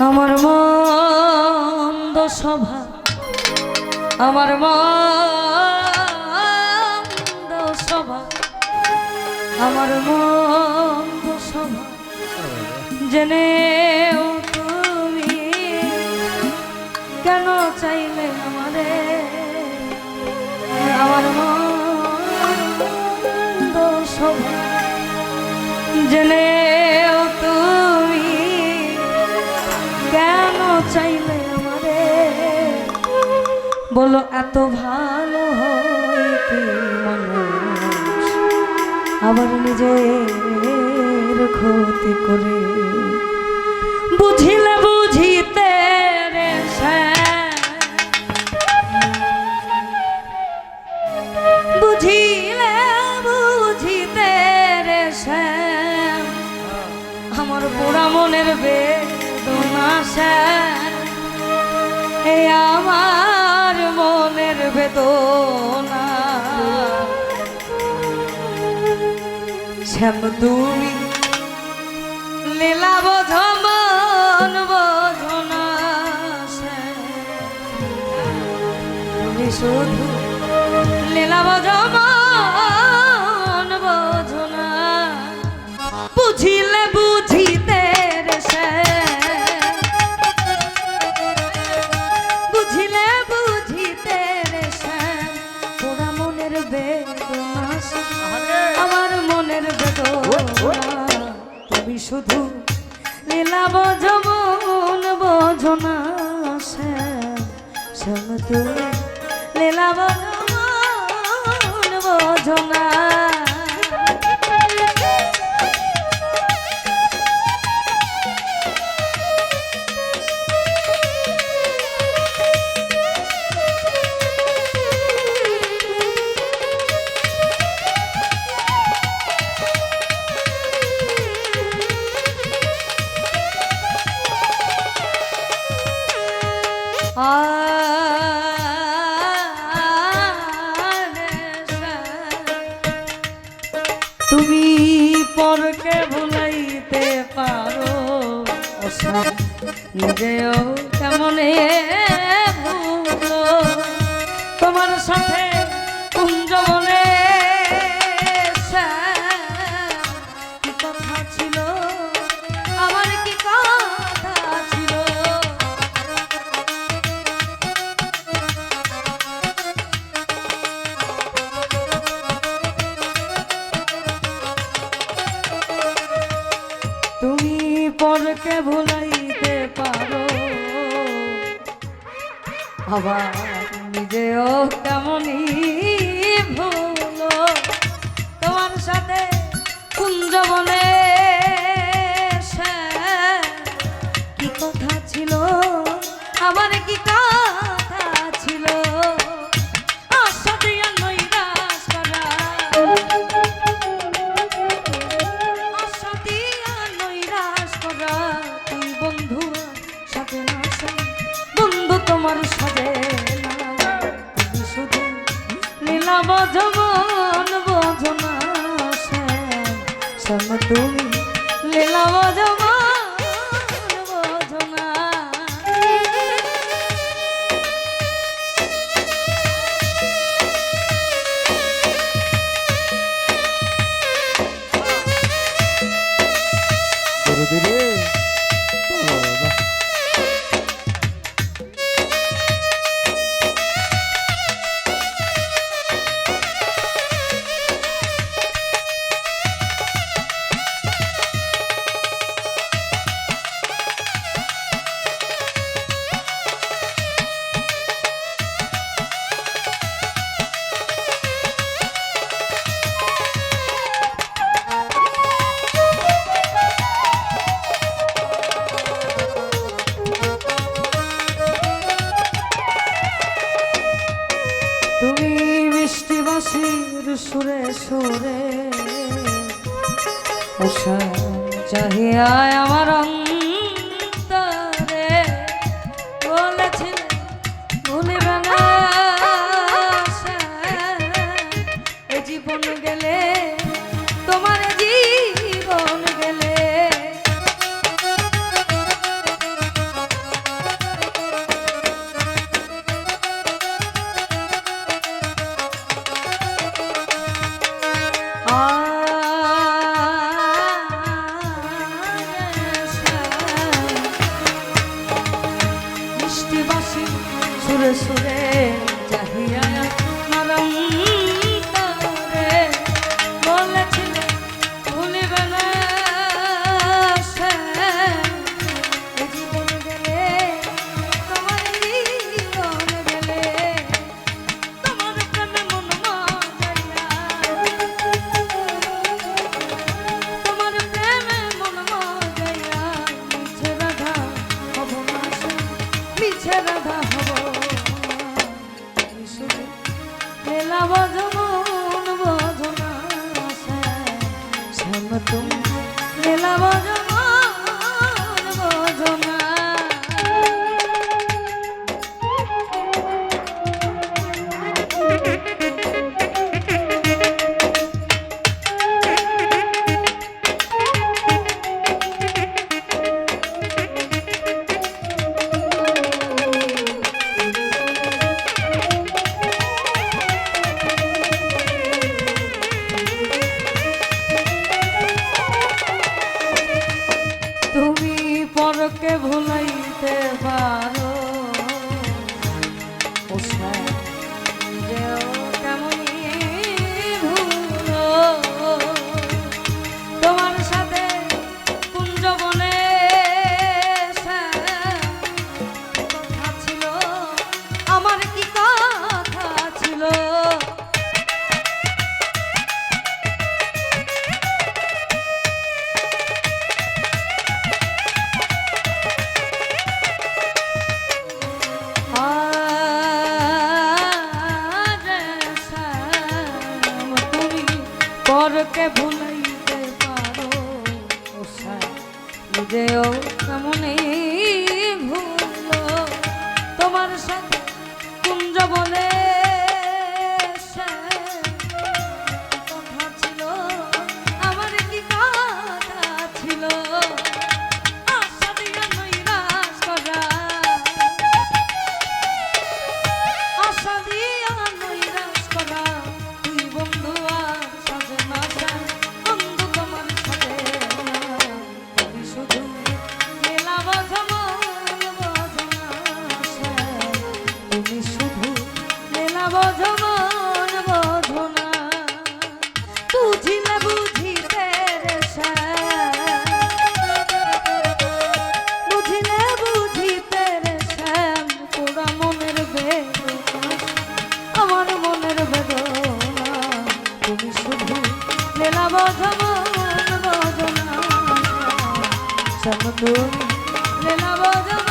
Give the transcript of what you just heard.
আমার মন্দ সভা আমার মন্দ সভা আমার মন্দ সভা জেনেও তুমি কেন চাইলে আমারে? আমার মন্দ সভা জেনেও চাইলে আমারে? বলো এত ভালো কি মানুষ? আবার নিজের ক্ষতি করে বুঝিলে বেদনা শ্যাম। আমার মনের বেদনা শ্যাম তুমি লীলা বোঝো তুমি শুধু শ্যাম। আমার মনের বেদনা। তুমি শুধু লীলা বজব মন বোঝো না শ্যাম তুমি লীলা বজব মন নিজেও কেমনে ভুলাইতে পারো। আবার নিজেও কেমনই ভুলো। তোমার সাথে কুঞ্জবনে কি কথা ছিল? আমার কি কথা তোমার সাথে শুধু লীলা বজমন বজনা শ্যাম তুমি লীলা বজমন বাসির সুরে সুরে উষা চাহিয়ায় আমার অন্তরে বলেছিল ভুলিবে না। এ জীবন গেলে তোমার তুমি শুধু লীলা বধমন বদনা শ্যাম তুমি লীলা বধমন